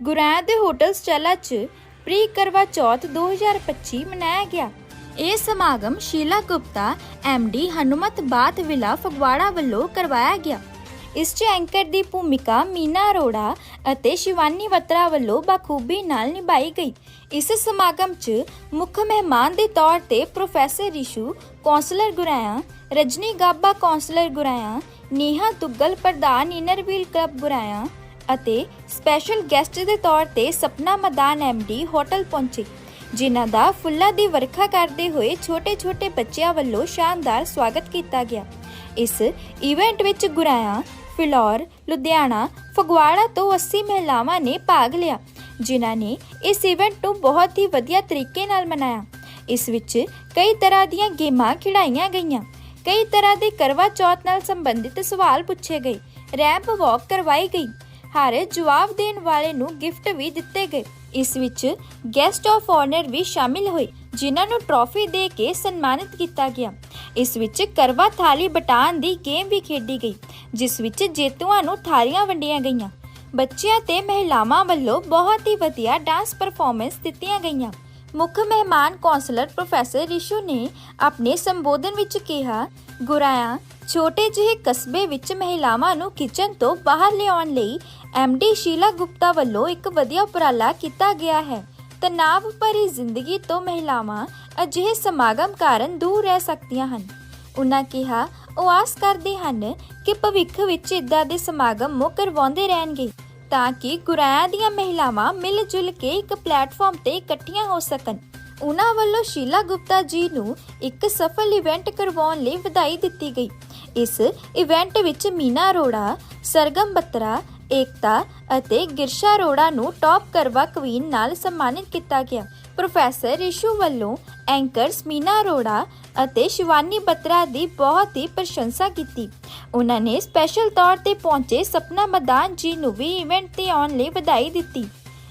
ਗੁਰਾਂ ਦੇ hotel Stella 'ਚ ਪ੍ਰੀ ਕਰਵਾ ਚੌਥ 2025 ਮਨਾਇਆ ਗਿਆ। ਇਹ ਸਮਾਗਮ ਸ਼ੀਲਾ ਗੁਪਤਾ ਡੀ ਹਨੂਮਤ ਬਾਤ ਵਿਲਾ ਫਗਵਾੜਾ ਵੱਲੋਂ ਕਰਵਾਇਆ ਗਿਆ। ਇਸ 'ਚ ਐਂਕਰ ਦੀ ਭੂਮਿਕਾ ਮੀਨਾ ਅਰੋੜਾ ਅਤੇ ਸ਼ਿਵਾਨੀ ਵਤਰਾ ਵੱਲੋਂ ਬਖੂਬੀ ਨਾਲ ਨਿਭਾਈ ਗਈ। ਇਸ ਸਮਾਗਮ 'ਚ ਮੁੱਖ ਮਹਿਮਾਨ ਦੇ ਤੌਰ ਤੇ professor Rishu, councillor Guraya, Rajni Gaba councillor Guraya, Neha Duggal ਪ੍ਰਧਾਨ ਇਨਰਵੀਲ ਕਲੱਬ ਗੁਰਾਇਆ ਅਤੇ ਸਪੈਸ਼ਲ ਗੈਸਟ ਦੇ ਤੌਰ ਤੇ ਸਪਨਾ ਮਦਾਨ ਡੀ ਹੋਟਲ ਪਹੁੰਚੇ, ਜਿਨ੍ਹਾਂ ਦਾ ਫੁੱਲਾਂ ਦੀ ਵਰਖਾ ਕਰਦੇ ਹੋਏ ਛੋਟੇ-ਛੋਟੇ ਬੱਚਿਆਂ ਵੱਲੋਂ ਸ਼ਾਨਦਾਰ ਸਵਾਗਤ ਕੀਤਾ ਗਿਆ। ਇਸ ਇਵੈਂਟ ਵਿੱਚ ਗੁਰਾਇਆ, ਫਿਲੌਰ, ਲੁਧਿਆਣਾ, ਫਗਵਾੜਾ ਤੋਂ 80 ਮਹਿਲਾਵਾਂ ਨੇ ਭਾਗ ਲਿਆ, ਜਿਨ੍ਹਾਂ ਨੇ ਇਸ ਇਵੈਂਟ ਨੂੰ ਬਹੁਤ ਹੀ ਵਧੀਆ ਤਰੀਕੇ ਨਾਲ ਮਨਾਇਆ। ਇਸ ਵਿੱਚ ਕਈ ਤਰ੍ਹਾਂ ਦੀਆਂ ਗੇਮਾਂ ਖਿਡਾਈਆਂ ਗਈਆਂ। ਕਈ ਤਰ੍ਹਾਂ ਦੇ ਕਰਵਾ ਚੌਥ ਨਾਲ ਸੰਬੰਧਿਤ ਸਵਾਲ ਪੁੱਛੇ ਗਏ। ਰੈਂਪ ਵਾਕ ਕਰਵਾਈ ਗਈ। ਹਰ ਜਵਾਬ ਦੇਣ ਵਾਲੇ ਨੂੰ ਗਿਫਟ ਵੀ ਦਿੱਤੇ ਗਏ। ਇਸ ਵਿੱਚ ਗੈਸਟ ਆਫ ਆਨਰ ਵੀ ਸ਼ਾਮਿਲ ਹੋਏ, ਜਿਨ੍ਹਾਂ ਨੂੰ ਟਰੋਫੀ ਦੇ ਕੇ ਸਨਮਾਨਿਤ ਕੀਤਾ ਗਿਆ। ਇਸ ਵਿੱਚ ਕਰਵਾ ਥਾਲੀ ਬਟਾਨ ਦੀ ਗੇਮ ਵੀ ਖੇਡੀ ਗਈ, ਜਿਸ ਵਿੱਚ ਜੇਤੂਆਂ ਨੂੰ ਥਾਲੀਆਂ ਵੰਡੀਆਂ ਗਈਆਂ। ਬੱਚਿਆਂ ਤੇ ਮਹਿਲਾਵਾਂ ਵੱਲੋਂ ਬਹੁਤ ਹੀ ਵਧੀਆ ਡਾਂਸ ਪਰਫਾਰਮੈਂਸ ਦਿੱਤੀਆਂ ਗਈਆਂ। ਮੁੱਖ ਮਹਿਮਾਨ ਕੌਂਸਲਰ ਪ੍ਰੋਫੈਸਰ ਰਿਸ਼ੂ ਨੇ ਆਪਣੇ ਸੰਬੋਧਨ ਵਿੱਚ ਕਿਹਾ, ਗੁਰਾਇਆ, ਛੋਟੇ ਜਿਹੇ ਕਸਬੇ ਵਿੱਚ ਮਹਿਲਾਵਾਂ ਨੂੰ ਕਿਚਨ ਤੋਂ ਬਾਹਰ ਲਿਆਉਣ ਲਈ ਡੀ ਸ਼ੀਲਾ ਗੁਪਤਾ ਵੱਲੋਂ ਇੱਕ ਵਧੀਆ ਉਪਰਾਲਾ ਕੀਤਾ ਗਿਆ ਹੈ। ਤਣਾਵ ਭਰੀ ਜ਼ਿੰਦਗੀ ਤੋਂ ਮਹਿਲਾਵਾਂ ਅਜਿਹੇ ਸਮਾਗਮ ਕਾਰਨ ਦੂਰ ਰਹਿ ਸਕਦੀਆਂ ਹਨ। ਉਨ੍ਹਾਂ ਕਿਹਾ, ਉਹ ਆਸ ਕਰਦੇ ਹਨ ਕਿ ਭਵਿੱਖ ਵਿੱਚ ਇਦਾਂ ਦੇ ਸਮਾਗਮ ਮੁੱਖ ਕਰਵਾਉਂਦੇ ਰਹਿਣਗੇ, ਤਾਂ ਕਿ ਗੁਰਾਇਆ ਦੀਆਂ ਮਹਿਲਾਵਾਂ ਮਿਲ ਜੁਲ ਕੇ ਇੱਕ ਪਲੇਟਫਾਰਮ ਤੇ ਇਕੱਠੀਆਂ ਹੋ ਸਕਣ। ਉਨ੍ਹਾਂ ਵੱਲੋਂ ਸ਼ੀਲਾ ਗੁਪਤਾ ਜੀ ਨੂੰ ਇੱਕ ਸਫਲ ਇਵੈਂਟ ਕਰਵਾਉਣ ਲਈ ਵਧਾਈ ਦਿੱਤੀ ਗਈ। ਇਸ ਇਵੈਂਟ ਵਿੱਚ ਮੀਨਾ ਅਰੋੜਾ, ਸਰਗਮ ਬੱਤਰਾ ਏਕਤਾ ਅਤੇ ਗਿਰਸ਼ਾ ਅਰੋੜਾ ਨੂੰ ਟੌਪ ਕਰਵਾ ਕੁਈਨ ਨਾਲ ਸਨਮਾਨਿਤ ਕੀਤਾ ਗਿਆ। ਪ੍ਰੋਫੈਸਰ ਰਿਸ਼ੂ ਵੱਲੋਂ ਐਂਕਰਸ ਮੀਨਾ ਅਰੋੜਾ ਅਤੇ ਸ਼ਿਵਾਨੀ ਬਤਰਾ ਦੀ ਬਹੁਤ ਹੀ ਪ੍ਰਸ਼ੰਸਾ ਕੀਤੀ। ਉਹਨਾਂ ਨੇ ਸਪੈਸ਼ਲ ਤੌਰ ਤੇ ਪਹੁੰਚੇ ਸਪਨਾ ਮਦਾਨ ਜੀ ਨੂੰ ਵੀ ਇਵੈਂਟ ਤੇ ਆਉਣ ਲਈ ਵਧਾਈ ਦਿੱਤੀ।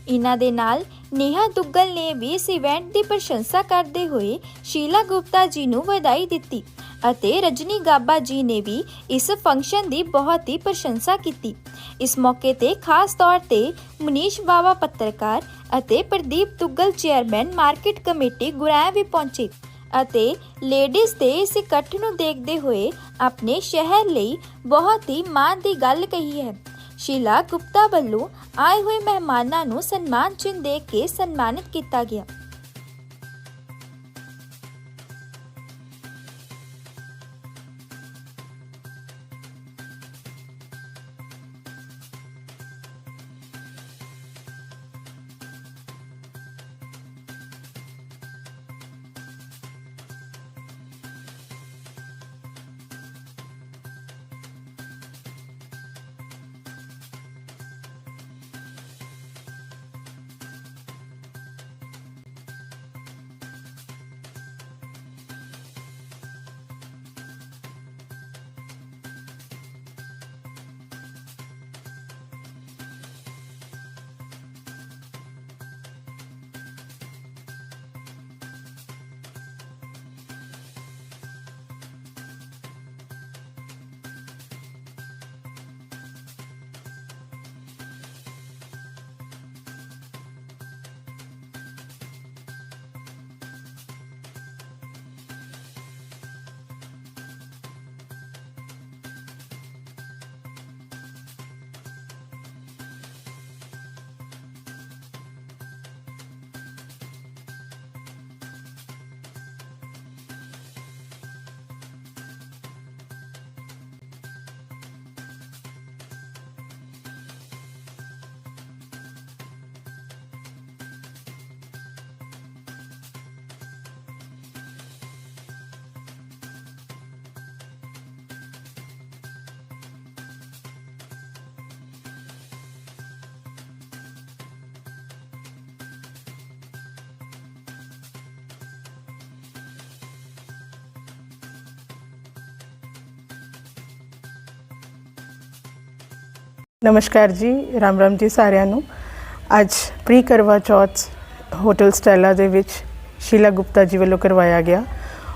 ਇਹਨਾਂ ਦੇ ਨਾਲ ਨੇਹਾ ਦੁੱਗਲ ਨੇ ਵੀ ਇਸ ਇਵੈਂਟ ਦੀ ਪ੍ਰਸ਼ੰਸਾ ਕਰਦੇ ਹੋਏ ਸ਼ੀਲਾ ਗੁਪਤਾ ਜੀ ਨੂੰ ਵਧਾਈ ਦਿੱਤੀ ਅਤੇ ਰਜਨੀ ਗਾਬਾ ਜੀ ਨੇ ਵੀ ਇਸ ਫੰਕਸ਼ਨ ਦੀ ਬਹੁਤ ਹੀ ਪ੍ਰਸ਼ੰਸਾ ਕੀਤੀ। ਇਸ ਮੌਕੇ ਤੇ ਖਾਸ ਤੌਰ ਤੇ ਮਨੀਸ਼ ਬਾਵਾ ਪੱਤਰਕਾਰ ਅਤੇ Pradeep Duggal chairman market committee Guraya ਵੀ ਪਹੁੰਚੇ ਅਤੇ ਲੇਡੀਜ਼ ਦੇ ਇਸ ਇਕੱਠ ਨੂੰ ਦੇਖਦੇ ਹੋਏ ਆਪਣੇ ਸ਼ਹਿਰ ਲਈ ਬਹੁਤ ਹੀ ਮਾਣ ਦੀ ਗੱਲ ਕਹੀ ਹੈ। ਸ਼ੀਲਾ ਗੁਪਤਾ ਵੱਲੋਂ ਆਏ ਹੋਏ ਮਹਿਮਾਨਾਂ ਨੂੰ ਸਨਮਾਨ ਚਿੰਨ੍ਹ ਦੇ ਕੇ ਸਨਮਾਨਿਤ ਕੀਤਾ ਗਿਆ। ਨਮਸਕਾਰ ਜੀ, ਰਾਮ ਰਾਮ ਜੀ ਸਾਰਿਆਂ ਨੂੰ। ਅੱਜ ਪ੍ਰੀ ਕਰਵਾ ਚੌਥ ਹੋਟਲ ਸਟੈਲਾ ਦੇ ਵਿੱਚ ਸ਼ੀਲਾ ਗੁਪਤਾ ਜੀ ਵੱਲੋਂ ਕਰਵਾਇਆ ਗਿਆ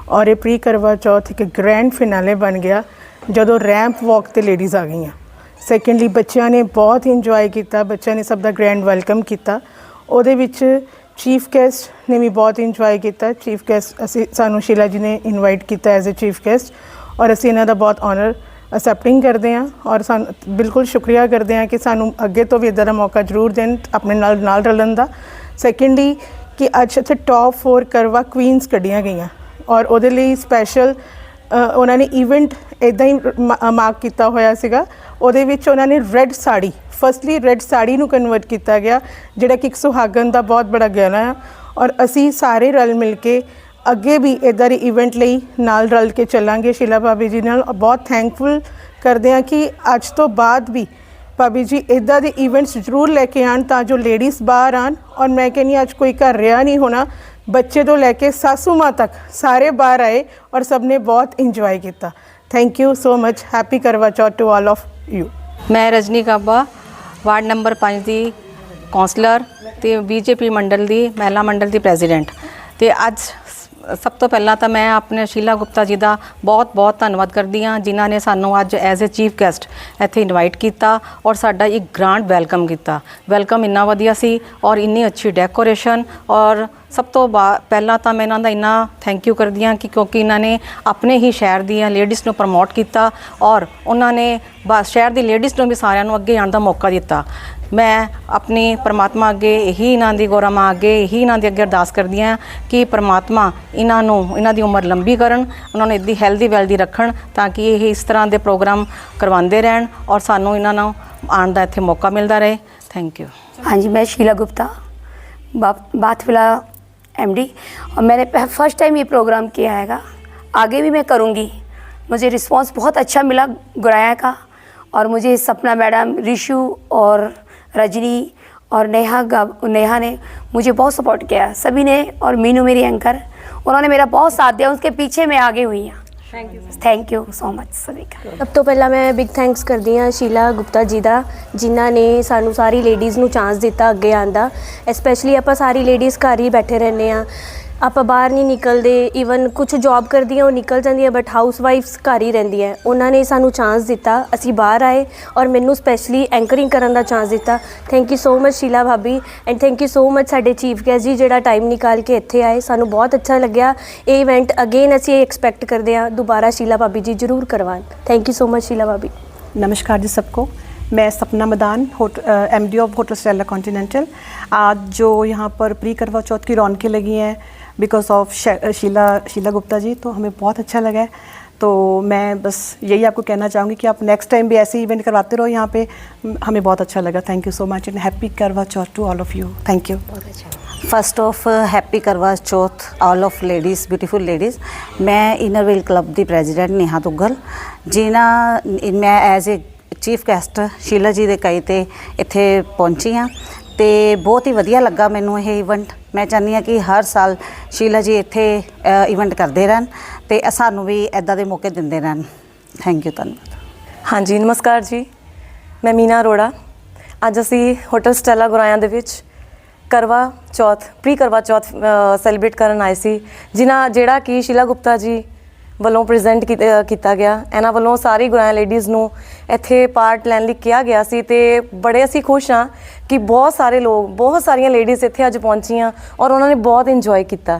ਔਰ ਇਹ ਪ੍ਰੀ ਕਰਵਾ ਚੌਥ ਇੱਕ ਗ੍ਰੈਂਡ ਫਿਨਾਲੇ ਬਣ ਗਿਆ ਜਦੋਂ ਰੈਂਪ ਵਾਕ ਤੇ ਲੇਡੀਜ਼ ਆ ਗਈਆਂ। ਸੈਕੰਡਲੀ ਬੱਚਿਆਂ ਨੇ ਬਹੁਤ ਇੰਜੋਏ ਕੀਤਾ, ਬੱਚਿਆਂ ਨੇ ਸਭ ਦਾ ਗ੍ਰੈਂਡ ਵੈਲਕਮ ਕੀਤਾ। ਉਹਦੇ ਵਿੱਚ ਚੀਫ ਗੈਸਟ ਨੇ ਵੀ ਬਹੁਤ ਇੰਜੋਏ ਕੀਤਾ। ਚੀਫ ਗੈਸਟ ਅਸੀਂ, ਸਾਨੂੰ ਸ਼ੀਲਾ ਜੀ ਨੇ ਇਨਵਾਈਟ ਕੀਤਾ ਐਜ਼ ਅ ਚੀਫ ਗੈਸਟ ਔਰ ਅਸੀਂ ਇਹਨਾਂ ਦਾ ਬਹੁਤ ਆਨਰ ਅਸੈਪਟਿੰਗ ਕਰਦੇ ਹਾਂ ਔਰ ਸਾਨੂੰ, ਬਿਲਕੁਲ ਸ਼ੁਕਰੀਆ ਕਰਦੇ ਹਾਂ ਕਿ ਸਾਨੂੰ ਅੱਗੇ ਤੋਂ ਵੀ ਇਦਾਂ ਦਾ ਮੌਕਾ ਜ਼ਰੂਰ ਦੇਣ ਆਪਣੇ ਨਾਲ ਨਾਲ ਰਲਣ ਦਾ। ਸੈਕੰਡਲੀ ਕਿ ਅੱਜ ਇੱਥੇ ਟੌਪ 4 ਕਰਵਾ ਕੁਈਨਸ ਕੱਢੀਆਂ ਗਈਆਂ ਔਰ ਉਹਦੇ ਲਈ ਸਪੈਸ਼ਲ ਉਹਨਾਂ ਨੇ ਇਵੈਂਟ ਇਦਾਂ ਹੀ ਮਾਰਕ ਕੀਤਾ ਹੋਇਆ ਸੀਗਾ। ਉਹਦੇ ਵਿੱਚ ਉਹਨਾਂ ਨੇ red sari firstly red sari ਨੂੰ ਕਨਵਰਟ ਕੀਤਾ ਗਿਆ, ਜਿਹੜਾ ਕਿ ਇੱਕ ਸੁਹਾਗਨ ਦਾ ਬਹੁਤ ਬੜਾ ਗਹਿਣਾ ਹੈ ਔਰ ਅਸੀਂ ਸਾਰੇ ਰਲ ਮਿਲ ਕੇ ਅੱਗੇ ਵੀ ਇਦਾਂ ਦੇ ਇਵੈਂਟ ਲਈ ਨਾਲ ਰਲ ਕੇ ਚੱਲਾਂਗੇ। ਸ਼ੀਲਾ ਭਾਬੀ ਜੀ ਨਾਲ ਬਹੁਤ ਥੈਂਕਫੁਲ ਕਰਦੇ ਹਾਂ ਕਿ ਅੱਜ ਤੋਂ ਬਾਅਦ ਵੀ ਭਾਬੀ ਜੀ ਇਦਾਂ ਦੇ ਇਵੈਂਟਸ ਜ਼ਰੂਰ ਲੈ ਕੇ ਆਣ ਤਾਂ ਜੋ ਲੇਡੀਜ਼ ਬਾਹਰ ਆਣ ਔਰ ਮੈਂ ਕਹਿੰਦੀ ਹਾਂ, ਅੱਜ ਕੋਈ ਘਰ ਰਿਹਾ ਨਹੀਂ ਹੋਣਾ। ਬੱਚੇ ਤੋਂ ਲੈ ਕੇ ਸਾਸੂ ਮਾਂ ਤੱਕ ਸਾਰੇ ਬਾਹਰ ਆਏ ਔਰ ਸਭ ਨੇ ਬਹੁਤ ਇੰਜੋਏ ਕੀਤਾ। Thank you so much happy Karva Chauth to all of you ਮੈਂ ਰਜਨੀ ਕਾਬਾ ਵਾਰਡ ਨੰਬਰ 5 ਦੀ ਕਾਉਂਸਲਰ ਤੇ ਬੀਜੇਪੀ ਮੰਡਲ ਦੀ ਮਹਿਲਾ ਮੰਡਲ ਦੀ ਪ੍ਰੈਜ਼ੀਡੈਂਟ ਤੇ ਅੱਜ ਸਭ ਤੋਂ ਪਹਿਲਾਂ ਤਾਂ ਮੈਂ ਆਪਣੇ ਸ਼ੀਲਾ ਗੁਪਤਾ ਜੀ ਦਾ ਬਹੁਤ-ਬਹੁਤ ਧੰਨਵਾਦ ਕਰਦੀ ਹਾਂ, ਜਿਨ੍ਹਾਂ ਨੇ ਸਾਨੂੰ ਅੱਜ ਐਜ਼ ਅ ਚੀਫ ਗੈਸਟ ਇੱਥੇ ਇਨਵਾਈਟ ਕੀਤਾ ਔਰ ਸਾਡਾ ਇੱਕ ਗ੍ਰਾਂਡ ਵੈਲਕਮ ਕੀਤਾ। ਵੈਲਕਮ ਇੰਨਾ ਵਧੀਆ ਸੀ ਔਰ ਇੰਨੀ ਅੱਛੀ ਡੈਕੋਰੇਸ਼ਨ ਔਰ ਸਭ ਤੋਂ ਬਾ- ਪਹਿਲਾਂ ਤਾਂ ਮੈਂ ਇਹਨਾਂ ਦਾ ਇੰਨਾ ਥੈਂਕ ਯੂ ਕਰਦੀ ਹਾਂ ਕਿ ਕਿਉਂਕਿ ਇਹਨਾਂ ਨੇ ਆਪਣੇ ਹੀ ਸ਼ਹਿਰ ਦੀਆਂ ਲੇਡੀਜ਼ ਨੂੰ ਪ੍ਰਮੋਟ ਕੀਤਾ ਔਰ ਉਹਨਾਂ ਨੇ ਬਸ ਸ਼ਹਿਰ ਦੀ ਲੇਡੀਜ਼ ਨੂੰ ਵੀ ਸਾਰਿਆਂ ਨੂੰ ਅੱਗੇ ਆਉਣ ਦਾ ਮੌਕਾ ਦਿੱਤਾ। ਮੈਂ ਆਪਣੀ ਪਰਮਾਤਮਾ ਅੱਗੇ ਇਹੀ ਇਹਨਾਂ ਦੀ ਗੌਰਾ ਮਾਂ ਅੱਗੇ ਇਹੀ ਇਹਨਾਂ ਦੇ ਅੱਗੇ ਅਰਦਾਸ ਕਰਦੀ ਹਾਂ ਕਿ ਪਰਮਾਤਮਾ ਇਹਨਾਂ ਨੂੰ ਇਹਨਾਂ ਦੀ ਉਮਰ ਲੰਬੀ ਕਰਨ ਉਹਨਾਂ ਨੂੰ ਇੱਦੀ ਹੈਲਦੀ ਵੈਲਦੀ ਰੱਖਣ ਤਾਂ ਕਿ ਇਹ ਇਸ ਤਰ੍ਹਾਂ ਦੇ ਪ੍ਰੋਗਰਾਮ ਕਰਵਾਉਂਦੇ ਰਹਿਣ ਔਰ ਸਾਨੂੰ ਇਹਨਾਂ ਨੂੰ ਆਉਣ ਦਾ ਇੱਥੇ ਮੌਕਾ ਮਿਲਦਾ ਰਹੇ ਥੈਂਕ ਯੂ हाँ जी मैं शीला गुप्ता बात बाथविला एमडी और मैंने फर्स्ट टाइम ये प्रोग्राम किया हैगा आगे भी मैं करूँगी मुझे रिस्पांस बहुत अच्छा मिला गुराया का और मुझे सपना मैडम रिशु और रजनी और नेहा गा- नेहा ने मुझे बहुत सपोर्ट किया सभी ने और मीनू मेरी एंकर उन्होंने मेरा बहुत साथ दिया उसके पीछे मैं आगे हुई हूँ थैंक यू सो मच सभी का ਸਭ ਤੋਂ ਪਹਿਲਾਂ ਮੈਂ ਬਿਗ ਥੈਂਕਸ ਕਰਦੀ ਹਾਂ ਸ਼ੀਲਾ ਗੁਪਤਾ ਜੀ ਦਾ ਜਿਨ੍ਹਾਂ ਨੇ ਸਾਨੂੰ ਸਾਰੀ ਲੇਡੀਜ਼ ਨੂੰ ਚਾਂਸ ਦਿੱਤਾ ਅੱਗੇ ਆਉਣ ਦਾ ਸਪੈਸ਼ਲੀ ਆਪਾਂ ਸਾਰੀ ਲੇਡੀਜ਼ ਘਰ ਹੀ ਬੈਠੇ ਰਹਿੰਦੇ ਆ ਆਪਾਂ ਬਾਹਰ ਨਹੀਂ ਨਿਕਲਦੇ ਈਵਨ ਕੁਝ ਜੌਬ ਕਰਦੀਆਂ ਉਹ ਨਿਕਲ ਜਾਂਦੀਆਂ ਬਟ ਹਾਊਸ ਵਾਈਫਸ ਘਰ ਹੀ ਰਹਿੰਦੀਆਂ ਉਹਨਾਂ ਨੇ ਸਾਨੂੰ ਚਾਂਸ ਦਿੱਤਾ ਅਸੀਂ ਬਾਹਰ ਆਏ ਔਰ ਮੈਨੂੰ ਸਪੈਸ਼ਲੀ ਐਂਕਰਿੰਗ ਕਰਨ ਦਾ ਚਾਂਸ ਦਿੱਤਾ thank you so much Sheela ਭਾਬੀ and thank you so much ਸਾਡੇ ਚੀਫ ਗੈਸਟ ਜੀ ਜਿਹੜਾ ਟਾਈਮ ਨਿਕਾਲ ਕੇ ਇੱਥੇ ਆਏ ਸਾਨੂੰ ਬਹੁਤ ਅੱਛਾ ਲੱਗਿਆ ਇਹ ਇਵੈਂਟ ਅਗੇਨ ਅਸੀਂ ਐਕਸਪੈਕਟ ਕਰਦੇ ਹਾਂ ਦੁਬਾਰਾ ਸ਼ੀਲਾ ਭਾਬੀ ਜੀ ਜ਼ਰੂਰ ਕਰਵਾਉਣ thank you so much Sheela ਭਾਬੀ नमस्कार जी सबको मैं Sapna Madan M D of hotel Stella Continental आज जो यहाँ पर प्री करवा चौथ की रौनकें लगी हैं बिकॉज ऑफ शीला शीला गुप्ता जी तो हमें बहुत अच्छा लगा है तो मैं बस यही आपको कहना चाहूँगी कि आप नेक्स्ट टाइम भी ऐसे इवेंट करवाते रहो यहाँ पे हमें बहुत अच्छा लगा thank you so much and happy Karva Chauth to all of you thank you first of happy Karva Chauth all of ladies beautiful ladies ਮੈਂ ਇਨਰਵੀਲ ਕਲੱਬ ਦੀ ਪ੍ਰੈਜ਼ੀਡੈਂਟ ਨੇਹਾ ਦੁੱਗਲ ਜਿਨ੍ਹਾਂ ਮੈਂ as a chief guest Sheela ji ਦੇ ਕਈ ਤੇ ਇੱਥੇ ਪਹੁੰਚੀ ਹਾਂ ਤੇ ਬਹੁਤ ਹੀ ਵਧੀਆ ਲੱਗਾ ਮੈਨੂੰ ਇਹ ਇਵੈਂਟ ਮੈਂ ਚਾਹੁੰਦੀ ਹਾਂ ਕਿ ਹਰ ਸਾਲ ਸ਼ੀਲਾ ਜੀ ਇੱਥੇ ਇਵੈਂਟ ਕਰਦੇ ਰਹਿਣ ਤੇ ਸਾਨੂੰ ਵੀ ਐਦਾਂ ਦੇ ਮੌਕੇ ਦਿੰਦੇ ਰਹਿਣ। ਥੈਂਕ ਯੂ ਧੰਨਵਾਦ। ਹਾਂਜੀ, ਨਮਸਕਾਰ ਜੀ। ਮੈਂ ਮੀਨਾ ਅਰੋੜਾ। ਅੱਜ ਅਸੀਂ ਹੋਟਲ ਸਟੈਲਾ ਗੁਰਾਇਆਂ ਦੇ ਵਿੱਚ ਕਰਵਾ ਚੌਥ, ਪ੍ਰੀ ਕਰਵਾ ਚੌਥ ਸੈਲੀਬ੍ਰੇਟ ਕਰਨ ਆਏ ਸੀ, ਜਿਨ੍ਹਾਂ, ਜਿਹੜਾ ਕਿ ਸ਼ੀਲਾ ਗੁਪਤਾ ਜੀ ਵੱਲੋਂ ਪ੍ਰੈਜ਼ੈਂਟ ਕੀਤਾ ਗਿਆ। ਇਹਨਾਂ ਵੱਲੋਂ ਸਾਰੀ ਗੁਰਾਇਆ ਲੇਡੀਜ਼ ਨੂੰ ਇੱਥੇ ਪਾਰਟ ਲੈਣ ਲਈ ਕਿਹਾ ਗਿਆ ਸੀ ਤੇ ਬੜੇ ਅਸੀਂ ਖੁਸ਼ ਹਾਂ ਕਿ ਬਹੁਤ ਸਾਰੇ ਲੋਕ, ਬਹੁਤ ਸਾਰੀਆਂ ਲੇਡੀਜ਼ ਇੱਥੇ ਅੱਜ ਪਹੁੰਚੀਆਂ ਔਰ ਉਹਨਾਂ ਨੇ ਬਹੁਤ ਇੰਜੋਏ ਕੀਤਾ।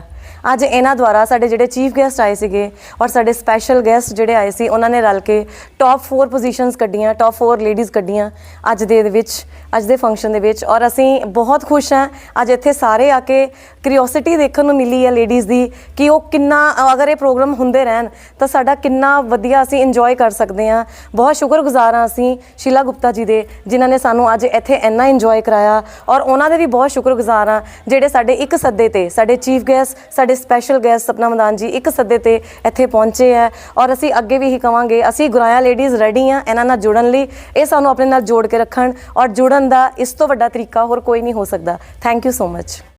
ਅੱਜ ਇਹਨਾਂ ਦੁਆਰਾ ਸਾਡੇ ਜਿਹੜੇ ਚੀਫ ਗੈਸਟ ਆਏ ਸੀਗੇ ਔਰ ਸਾਡੇ ਸਪੈਸ਼ਲ ਗੈਸਟ ਜਿਹੜੇ ਆਏ ਸੀ, ਉਹਨਾਂ ਨੇ ਰਲ ਕੇ ਟੌਪ 4 ਪੋਜੀਸ਼ਨਸ ਕੱਢੀਆਂ ਟੌਪ 4 ਲੇਡੀਜ਼ ਕੱਢੀਆਂ ਅੱਜ ਦੇ ਵਿੱਚ, ਅੱਜ ਦੇ ਫੰਕਸ਼ਨ ਦੇ ਵਿੱਚ ਔਰ ਅਸੀਂ ਬਹੁਤ ਖੁਸ਼ ਹਾਂ, ਅੱਜ ਇੱਥੇ ਸਾਰੇ ਆ ਕੇ ਕਿਉਰਿਓਸਿਟੀ ਦੇਖਣ ਨੂੰ ਮਿਲੀ ਹੈ ਲੇਡੀਜ਼ ਦੀ ਕਿ ਉਹ ਕਿੰਨਾ, ਅਗਰ ਇਹ ਪ੍ਰੋਗਰਾਮ ਹੁੰਦੇ ਰਹਿਣ ਤਾਂ ਸਾਡਾ ਕਿੰਨਾ ਵਧੀਆ ਅਸੀਂ ਇੰਜੋਏ ਕਰ ਸਕਦੇ ਹਾਂ। ਬਹੁਤ ਸ਼ੁਕਰਗੁਜ਼ਾਰ ਹਾਂ ਅਸੀਂ ਸ਼ੀਲਾ ਗੁਪਤਾ ਜੀ ਦੇ, ਜਿਨ੍ਹਾਂ ਨੇ ਸਾਨੂੰ ਅੱਜ ਇੱਥੇ ਇੰਨਾ ਇੰਜੋਏ ਕਰਾਇਆ ਔਰ ਉਹਨਾਂ ਦੇ ਵੀ ਬਹੁਤ ਸ਼ੁਕਰਗੁਜ਼ਾਰ ਹਾਂ, ਜਿਹੜੇ ਸਾਡੇ ਇੱਕ ਸੱਦੇ ਤੇ, ਸਾਡੇ ਚੀਫ ਗੈਸਟ ਸਾਡੇ ਸਪੈਸ਼ਲ ਗੈਸਟ ਸਪਨਾ ਮਦਾਨ ਜੀ ਇੱਕ ਸੱਦੇ ਤੇ ਇੱਥੇ ਪਹੁੰਚੇ ਹੈ ਔਰ ਅਸੀਂ ਅੱਗੇ ਵੀ ਹੀ ਕਵਾਂਗੇ, ਅਸੀਂ ਗੁਰਾਇਆ ਲੇਡੀਜ਼ ਰੈਡੀ ਹਾਂ ਇਹਨਾਂ ਨਾਲ ਜੁੜਨ ਲਈ, ਇਹ ਸਾਨੂੰ ਆਪਣੇ ਨਾਲ ਜੋੜ ਕੇ ਰੱਖਣ ਔਰ ਜੁੜਨ ਦਾ ਇਸ ਤੋਂ ਵੱਡਾ ਤਰੀਕਾ ਹੋਰ ਕੋਈ ਨਹੀਂ ਹੋ ਸਕਦਾ। Thank you so much